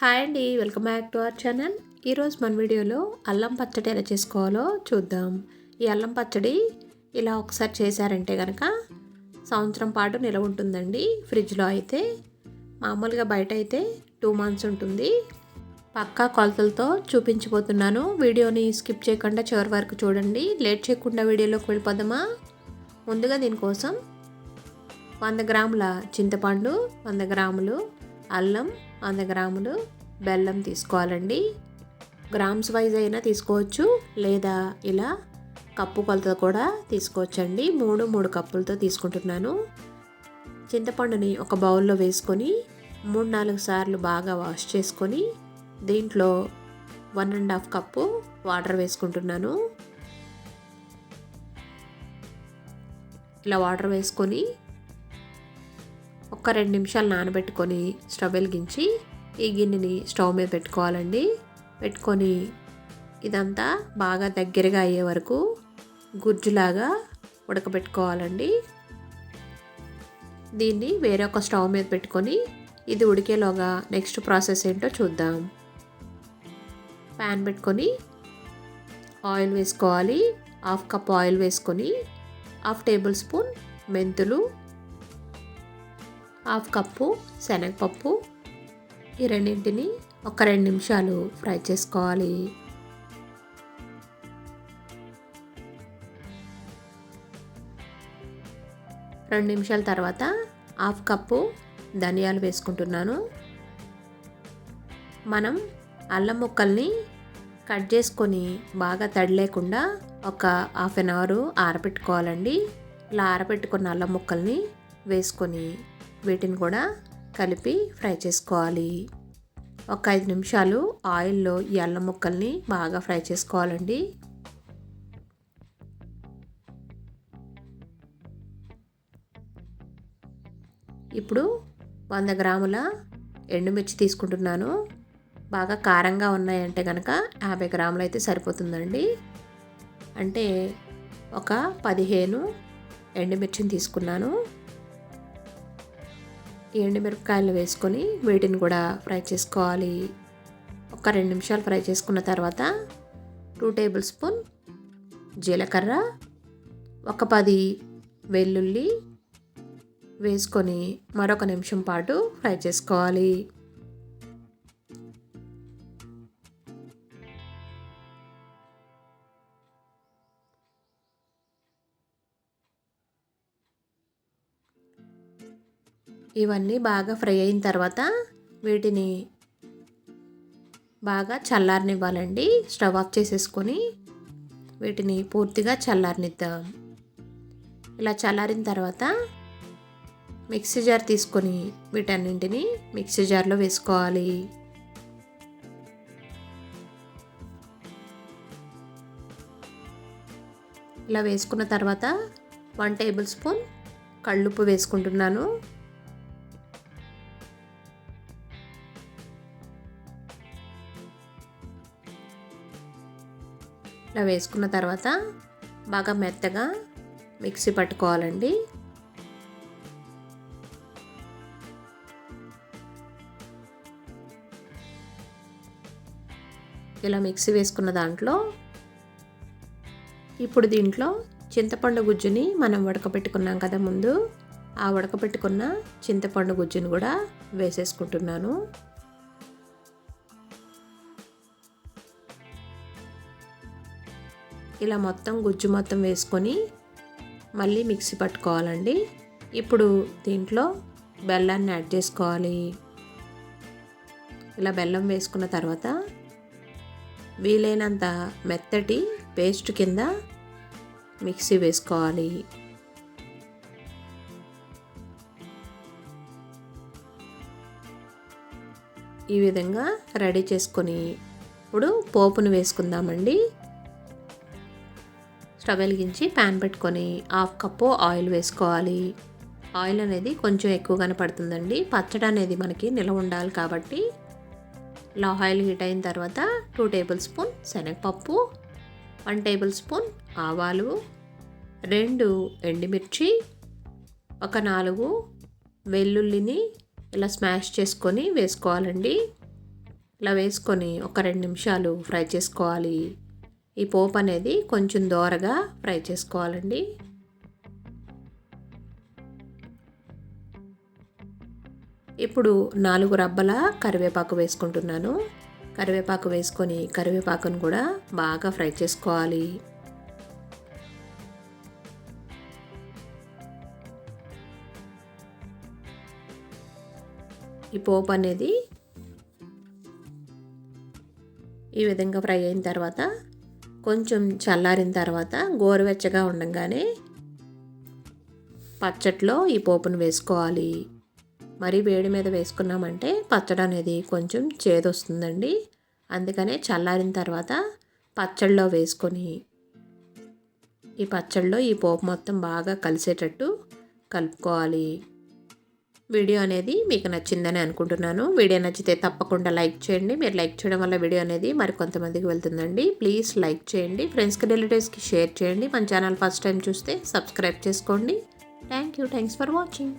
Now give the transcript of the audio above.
Hi అండి welcome back to our channel. ఈరోజు మన వీడియోలో అల్లం పచ్చడి ఎలా చేసుకోవాలో చూద్దాం. ఈ అల్లం పచ్చడి ఇలా ఒకసారి చేశారంటే కనుక సంవత్సరం పాటు నిలవ ఉంటుందండి. ఫ్రిడ్జ్లో అయితే మామూలుగా బయట అయితే టూ మంత్స్ ఉంటుంది. పక్కా కొలతలతో చూపించిపోతున్నాను వీడియోని స్కిప్ చేయకుండా చివరి వరకు చూడండి. లేట్ చేయకుండా వీడియోలోకి వెళ్ళిపోదామా? ముందుగా దీనికోసం వంద గ్రాముల చింతపండు వంద గ్రాములు అల్లం వంద గ్రాములు బెల్లం తీసుకోవాలండి. గ్రామ్స్ వైజ్ అయినా తీసుకోవచ్చు లేదా ఇలా కప్పు కొలత కూడా తీసుకోవచ్చండి. మూడు మూడు కప్పులతో తీసుకుంటున్నాను. చింతపండుని ఒక బౌల్లో వేసుకొని మూడు నాలుగు సార్లు బాగా వాష్ చేసుకొని దీంట్లో one and half cup water వేసుకుంటున్నాను. ఇలా వాటర్ వేసుకొని ఒక రెండు నిమిషాలు నానబెట్టుకొని స్టవ్ వెలిగించి ఈ గిన్నెని స్టవ్ మీద పెట్టుకోవాలండి. పెట్టుకొని ఇదంతా బాగా దగ్గరగా అయ్యే వరకు గుజ్జులాగా ఉడకబెట్టుకోవాలండి. దీన్ని వేరే ఒక స్టవ్ మీద పెట్టుకొని ఇది ఉడికేలోగా నెక్స్ట్ ప్రాసెస్ ఏంటో చూద్దాం. ప్యాన్ పెట్టుకొని ఆయిల్ వేసుకోవాలి. హాఫ్ కప్ ఆయిల్ వేసుకొని హాఫ్ టేబుల్ స్పూన్ మెంతులు హాఫ్ కప్పు శనగపప్పు ఈ రెండింటిని ఒక రెండు నిమిషాలు ఫ్రై చేసుకోవాలి. రెండు నిమిషాల తర్వాత హాఫ్ కప్పు ధనియాలు వేసుకుంటున్నాను. మనం అల్లం ముక్కల్ని కట్ చేసుకొని బాగా తడి లేకుండా ఒక హాఫ్ అన్ అవర్ ఆరబెట్టుకోవాలండి. ఇలా ఆరబెట్టుకున్న అల్లం ముక్కల్ని వేసుకొని వీటిని కూడా కలిపి ఫ్రై చేసుకోవాలి. ఒక ఐదు నిమిషాలు ఆయిల్లో ఈ అల్లం ముక్కల్ని బాగా ఫ్రై చేసుకోవాలండి. ఇప్పుడు వంద గ్రాముల ఎండుమిర్చి తీసుకుంటున్నాను. బాగా కారంగా ఉన్నాయంటే కనుక యాభై గ్రాములు అయితే సరిపోతుందండి. అంటే ఒక పదిహేను ఎండుమిర్చిని తీసుకున్నాను. ఎండుమిరపకాయలు వేసుకొని వీటిని కూడా ఫ్రై చేసుకోవాలి. ఒక రెండు నిమిషాలు ఫ్రై చేసుకున్న తర్వాత టూ టేబుల్ స్పూన్ జీలకర్ర ఒక పది వెల్లుల్లి వేసుకొని మరొక నిమిషం పాటు ఫ్రై చేసుకోవాలి. ఇవన్నీ బాగా ఫ్రై అయిన తర్వాత వీటిని బాగా చల్లారనివ్వాలండి. స్టవ్ ఆఫ్ చేసేసుకొని వీటిని పూర్తిగా చల్లారనిద్దాం. ఇలా చల్లారిన తర్వాత మిక్సీ జార్ తీసుకొని వీటన్నింటిని మిక్సీ జార్లో వేసుకోవాలి. ఇలా వేసుకున్న తర్వాత వన్ టేబుల్ స్పూన్ కళ్ళుప్పు వేసుకుంటున్నాను. ఇలా వేసుకున్న తర్వాత బాగా మెత్తగా మిక్సీ పట్టుకోవాలండి. ఇలా మిక్సీ వేసుకున్న దాంట్లో ఇప్పుడు దీంట్లో చింతపండు గుజ్జుని మనం ఉడకబెట్టుకున్నాం కదా ముందు ఆ ఉడకబెట్టుకున్న చింతపండు గుజ్జుని కూడా వేసేసుకుంటున్నాను. ఇలా మొత్తం గుజ్జు మొత్తం వేసుకొని మళ్ళీ మిక్సీ పట్టుకోవాలండి. ఇప్పుడు దీంట్లో బెల్లాన్ని యాడ్ చేసుకోవాలి. ఇలా బెల్లం వేసుకున్న తర్వాత వీలైనంత మెత్తటి పేస్ట్ కింద మిక్సీ వేసుకోవాలి. ఈ విధంగా రెడీ చేసుకొని ఇప్పుడు పోపును వేసుకుందామండి. స్టవ్ వెలిగించి ప్యాన్ పెట్టుకొని హాఫ్ కప్పు ఆయిల్ వేసుకోవాలి. ఆయిల్ అనేది కొంచెం ఎక్కువగానే పడుతుందండి. పచ్చడి అనేది మనకి నిల్వ ఉండాలి కాబట్టి ఇలా ఆయిల్ హీట్ అయిన తర్వాత టూ టేబుల్ స్పూన్ శనగపప్పు వన్ టేబుల్ స్పూన్ ఆవాలు రెండు ఎండుమిర్చి ఒక నాలుగు వెల్లుల్లిని ఇలా స్మాష్ చేసుకొని వేసుకోవాలండి. ఇలా వేసుకొని ఒక రెండు నిమిషాలు ఫ్రై చేసుకోవాలి. ఈ పోపు అనేది కొంచెం దోరగా ఫ్రై చేసుకోవాలండి. ఇప్పుడు నాలుగు రబ్బల కరివేపాకు వేసుకుంటున్నాను. కరివేపాకు వేసుకొని కరివేపాకును కూడా బాగా ఫ్రై చేసుకోవాలి. ఈ పోపు అనేది ఈ విధంగా ఫ్రై అయిన తర్వాత కొంచెం చల్లారిన తర్వాత గోరువెచ్చగా ఉండగానే పచ్చట్లో ఈ పోపును వేసుకోవాలి. మరీ వేడి మీద వేసుకున్నామంటే పచ్చడి అనేది కొంచెం చేదొస్తుందండి. అందుకనే చల్లారిన తర్వాత పచ్చడిలో వేసుకొని ఈ పచ్చడిలో ఈ పోపు మొత్తం బాగా కలిసేటట్టు కలుపుకోవాలి. వీడియో అనేది మీకు నచ్చిందని అనుకుంటున్నాను. వీడియో నచ్చితే తప్పకుండా లైక్ చేయండి. మీరు లైక్ చేయడం వల్ల వీడియో అనేది మరి కొంతమందికి వెళ్తుందండి. ప్లీజ్ లైక్ చేయండి. ఫ్రెండ్స్కి రిలేటివ్స్కి షేర్ చేయండి. మన ఛానల్ ఫస్ట్ టైం చూస్తే సబ్స్క్రైబ్ చేసుకోండి. Thank you. Thanks for watching.